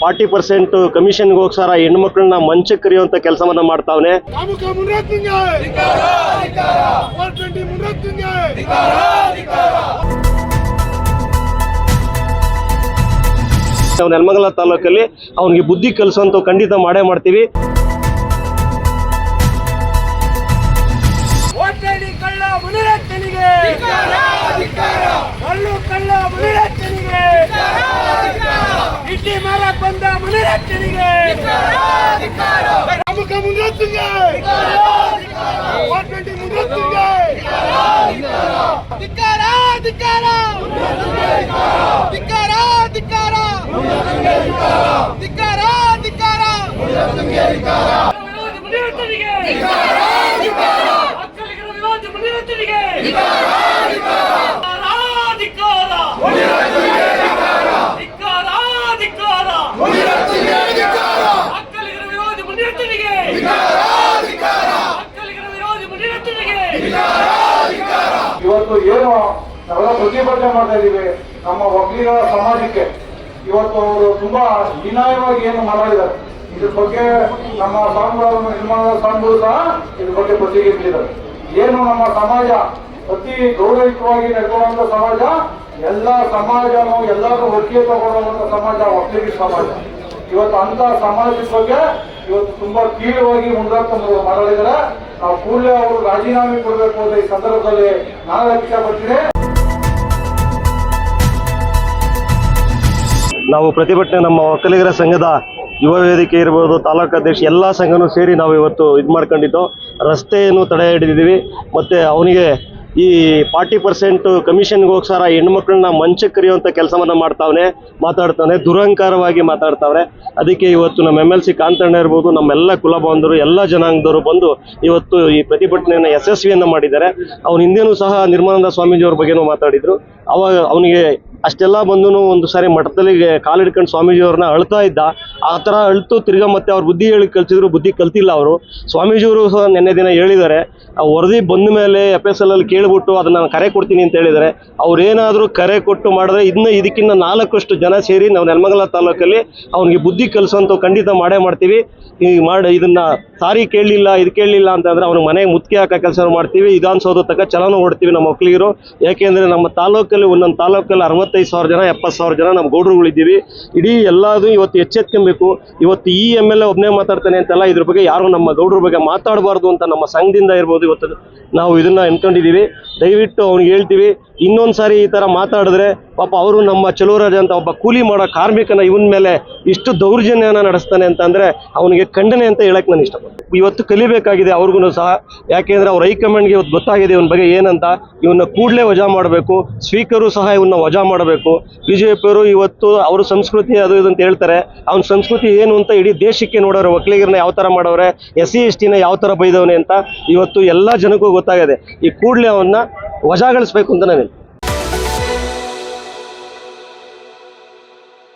Forty percent ಕಮಿಷನ್ಗೋಸ್ಕರ ಹೆಣ್ಮಕ್ಳನ್ನ ಮಂಚ ಕರೆಯುವಂತ ಕೆಲಸವನ್ನ ಮಾಡ್ತಾವನೆ. ನೆಲಮಂಗಲ ತಾಲೂಕಲ್ಲಿ ಅವನಿಗೆ ಬುದ್ಧಿ ಕಲಿಸುವಂತ ಖಂಡಿತ ಮಾಡೇ ಮಾಡ್ತೀವಿ. ಮುನಿರತ್ನಿಗೆ ಕಾಮುಕ ಮುನ್ರತ್ನಿಗೆ ಫೋರ್ ಟ್ವೆಂಟಿ ಮುನ್ರತ್ನಿಗೆ ಧಿಕ್ಕಾರ ಧಿಕ್ಕಾರ ಧಿಕ್ಕಾರ ಧಿಕ್ಕಾರ ಧಿಕ್ಕಾರ ಧಿಕ್ಕಾರ ಮುನಿರತ್ನಿಗೆ ಒಕ್ಕಲಿಗರ ವಿರೋಧಿ ಮುನಿರತ್ನಿಗೆ ಧಿಕ್ಕಾರ ಧಿಕ್ಕಾರ ಧಿಕ್ಕಾರ ಒಕ್ಕಲಿಗರ ವಿರೋಧಿ ಮುನಿರತ್ನಿಗೆ ಒಕ್ಕಲಿಗರ ವಿರೋಧಿ ಮುನಿರತ್ನಿಗೆ ಇವತ್ತು ಏನು ನಾವೆಲ್ಲ ಪ್ರತಿಭಟನೆ ಮಾಡ್ತಾ ಇದ್ದೀವಿ. ನಮ್ಮ ವಕೀಲರ ಸಮಾಜಕ್ಕೆ ಇವತ್ತು ಅವರು ತುಂಬಾ ಹೀನಾಯವಾಗಿ ಏನು ಮಾಡಿದ್ದಾರೆ ಇದ್ರ ಬಗ್ಗೆ ನಮ್ಮ ಸ್ವಾಮಿಗಳು ನಿರ್ಮಾಣದ ಸ್ವಾಮಿಗಳು ಸಹ ಇದ್ರ ಬಗ್ಗೆ ಪ್ರತಿಕ್ರಿಯಿಸಿದ್ದಾರೆ ಏನು ನಮ್ಮ ಸಮಾಜ ಅತಿ ಗೌರವಯುತವಾಗಿ ನಡ್ಕೊಳ್ಳುವಂತ ಸಮಾಜ, ಎಲ್ಲ ಸಮಾಜನು ಎಲ್ಲರೂ ಒಟ್ಟಿಗೆ ತಗೊಳ್ಳುವಂತ ಸಮಾಜ ಒಕ್ಕಲಿಗರ ಸಮಾಜ. ಇವತ್ತು ಅಂತ ಸಮಾಜದ ಬಗ್ಗೆ ಇವತ್ತು ತುಂಬಾ ತೀವ್ರವಾಗಿ ಮುಂದಾಕೊಂಡು ಮಾಡಲಿದ್ದಾರೆ ನಾವು ಕೂಡಲೇ ಅವರು ರಾಜೀನಾಮೆ ಕೊಡಬೇಕು ಅಂತ ಈ ಸಂದರ್ಭದಲ್ಲಿ ನಾನು ಇಷ್ಟಪಡ್ತೀನಿ ನಾವು ಪ್ರತಿಭಟನೆ ನಮ್ಮ ಒಕ್ಕಲಿಗರ ಸಂಘದ ಯುವ ವೇದಿಕೆ ಇರ್ಬೋದು, ತಾಲೂಕು ಅಧ್ಯಕ್ಷ ಎಲ್ಲ ಸಂಘನೂ ಸೇರಿ ನಾವು ಇವತ್ತು ಇದು ಮಾಡ್ಕೊಂಡಿದ್ದು. ರಸ್ತೆಯನ್ನು ತಡೆ ಹಿಡಿದಿದ್ದೀವಿ ಮತ್ತು ಅವನಿಗೆ ಈ ಫಾರ್ಟಿ ಪರ್ಸೆಂಟ್ ಕಮಿಷನ್ಗೋಸ್ಕರ ಹೆಣ್ಮಕ್ಳನ್ನ ಮಂಚಕ್ಕೆ ಕರೆಯುವಂಥ ಕೆಲಸವನ್ನ ಮಾಡ್ತಾವನೆ ಮಾತಾಡ್ತಾನೆ ದುರಹಂಕಾರವಾಗಿ ಮಾತಾಡ್ತಾವ್ರೆ. ಅದಕ್ಕೆ ಇವತ್ತು ನಮ್ಮ ಎಂ ಎಲ್ ಸಿ ಕಾಂತಣ್ಣ ಇರ್ಬೋದು, ನಮ್ಮೆಲ್ಲ ಕುಲ ಬಾಂಧವರು, ಎಲ್ಲ ಜನಾಂಗದವರು ಬಂದು ಇವತ್ತು ಈ ಪ್ರತಿಭಟನೆಯನ್ನು, ಯಶಸ್ವಿಯನ್ನು ಮಾಡಿದ್ದಾರೆ. ಅವ್ನ ಹಿಂದೆನೂ ಸಹ ನಿರ್ಮಲಾನಂದ ಸ್ವಾಮೀಜಿಯವ್ರ ಬಗ್ಗೆನೂ ಮಾತಾಡಿದ್ರು. ಅವಾಗ ಅವನಿಗೆ ಅಷ್ಟೆಲ್ಲ ಬಂದು ಒಂದು ಸಾರಿ ಮಠದಲ್ಲಿ ಕಾಲಿಡ್ಕೊಂಡು ಸ್ವಾಮೀಜಿಯವ್ರನ್ನ ಅಳ್ತಾ ಇದ್ದ. ಆ ಥರ ಅಳ್ತು ತಿರ್ಗಾ ಮತ್ತೆ ಅವ್ರ ಬುದ್ಧಿ ಹೇಳಿ ಕಲ್ಸಿದ್ರು, ಬುದ್ಧಿ ಕಲ್ತಿಲ್ಲ ಅವರು. ಸ್ವಾಮೀಜಿಯವರು ಸಹ ನಿನ್ನೆ ದಿನ ಹೇಳಿದ್ದಾರೆ, ಆ ವರದಿ ಬಂದ ಮೇಲೆ ಎಫ್ ಎಸ್ ಎಲ್ ಅಲ್ಲಿ ಕೇಳಿಬಿಟ್ಟು ಅದನ್ನ ನಾನು ಕರೆ ಕೊಡ್ತೀನಿ ಅಂತ ಹೇಳಿದ್ದಾರೆ. ಅವ್ರೇನಾದರೂ ಕರೆ ಕೊಟ್ಟು ಮಾಡಿದ್ರೆ ಇದನ್ನ ಇದಕ್ಕಿಂತ ನಾಲ್ಕಷ್ಟು ಜನ ಸೇರಿ ನಾವು ನೆಲಮಂಗಲ ತಾಲೂಕಲ್ಲಿ ಅವನಿಗೆ ಬುದ್ಧಿ ಕಲಿಸುವಂತ ಖಂಡಿತ ಮಾಡೇ ಮಾಡ್ತೀವಿ. ಈ ಮಾಡಿ ಇದನ್ನ ಸಾರಿ ಕೇಳಲಿಲ್ಲ, ಇದು ಕೇಳಲಿಲ್ಲ ಅಂತಂದ್ರೆ ಅವ್ನಿಗೆ ಮನೆಗೆ ಮುತ್ತಿಗೆ ಹಾಕೋ ಕೆಲಸ ಮಾಡ್ತೀವಿ. ವಿಧಾನಸೌಧ ತಕ್ಕ ಚಲನ ಓಡ್ತೀವಿ ನಮ್ಮ ಮಕ್ಕಳಿಗರು ಯಾಕೆಂದ್ರೆ ನಮ್ಮ ತಾಲೂಕಲ್ಲಿ ಒಂದೊಂದು ತಾಲೂಕಲ್ಲಿ ಅರವತ್ತೈದು ಸಾವಿರ ಜನ, ಎಪ್ಪತ್ತು ಸಾವಿರ ಜನ ನಮ್ಮ ಗೌಡ್ರುಗಳಿದ್ದೀವಿ. ಇಡೀ ಎಲ್ಲದೂ ಇವತ್ತು ಎಚ್ಚೆತ್ಕೊಬೇಕು ಇವತ್ತು ಈ ಎಂ ಎಲ್ ಒಬ್ಬನೇ ಮಾತಾಡ್ತಾನೆ ಅಂತೆಲ್ಲ, ಇದ್ರ ಬಗ್ಗೆ ಯಾರು ನಮ್ಮ ಗೌಡ್ರ ಬಗ್ಗೆ ಮಾತಾಡಬಾರ್ದು ಅಂತ ನಮ್ಮ ಸಂಘದಿಂದ ಇರ್ಬೋದು ಇವತ್ತು. ನಾವು ಇದನ್ನ ಅನ್ಕೊಂಡಿದ್ದೀವಿ ದಯವಿಟ್ಟು ಅವ್ನಿಗೆ ಹೇಳ್ತೀವಿ. ಇನ್ನೊಂದು ಸಾರಿ ಈ ತರ ಮಾತಾಡಿದ್ರೆ ಪಾಪ ಅವರು ನಮ್ಮ ಚಲುವರಾಜ ಅಂತ ಒಬ್ಬ ಕೂಲಿ ಮಾಡೋ ಕಾರ್ಮಿಕನ ಇವನ ಮೇಲೆ ಇಷ್ಟು ದೌರ್ಜನ್ಯನ ನಡೆಸ್ತಾನೆ ಅಂತಂದ್ರೆ ಅವನಿಗೆ ಖಂಡನೆ ಅಂತ ಹೇಳಕ್ಕೆ ನಾನು ಇಷ್ಟಪಡ್ತೀನಿ. ಇವತ್ತು ಕಲಿಬೇಕಾಗಿದೆ, ಅವ್ರಿಗೂ ಸಹ. ಯಾಕೆಂದರೆ ಅವ್ರ ಹೈಕಮಾಂಡ್ಗೆ ಇವತ್ತು ಗೊತ್ತಾಗಿದೆ ಇವನ ಬಗ್ಗೆ ಏನಂತ. ಇವನ್ನ ಕೂಡಲೇ ವಜಾ ಮಾಡಬೇಕು. ಸ್ಪೀಕರು ಸಹ ಇವನ್ನ ವಜಾ ಮಾಡಬೇಕು. ಬಿಜೆಪಿಯವರು ಇವತ್ತು ಅವ್ರ ಸಂಸ್ಕೃತಿ ಅದು ಇದು ಅಂತ ಹೇಳ್ತಾರೆ. ಅವ್ನ ಸಂಸ್ಕೃತಿ ಏನು ಅಂತ ಇಡೀ ದೇಶಕ್ಕೆ ನೋಡೋರು. ಒಕ್ಕಲಿಗರನ್ನ ಯಾವ ಥರ ಮಾಡೋರೆ? ಎಸ್ ಸಿ, ಎಸ್ ಟಿನ ಯಾವ ಥರ ಬೈದವನೆ ಅಂತ ಇವತ್ತು ಎಲ್ಲ ಜನಕ್ಕೂ ಗೊತ್ತಾಗಿದೆ. ಈ ಕೂಡಲೇ ಅವನ್ನ ವಜಾಗೊಳಿಸ್ಬೇಕು ಅಂತ ನಾನು.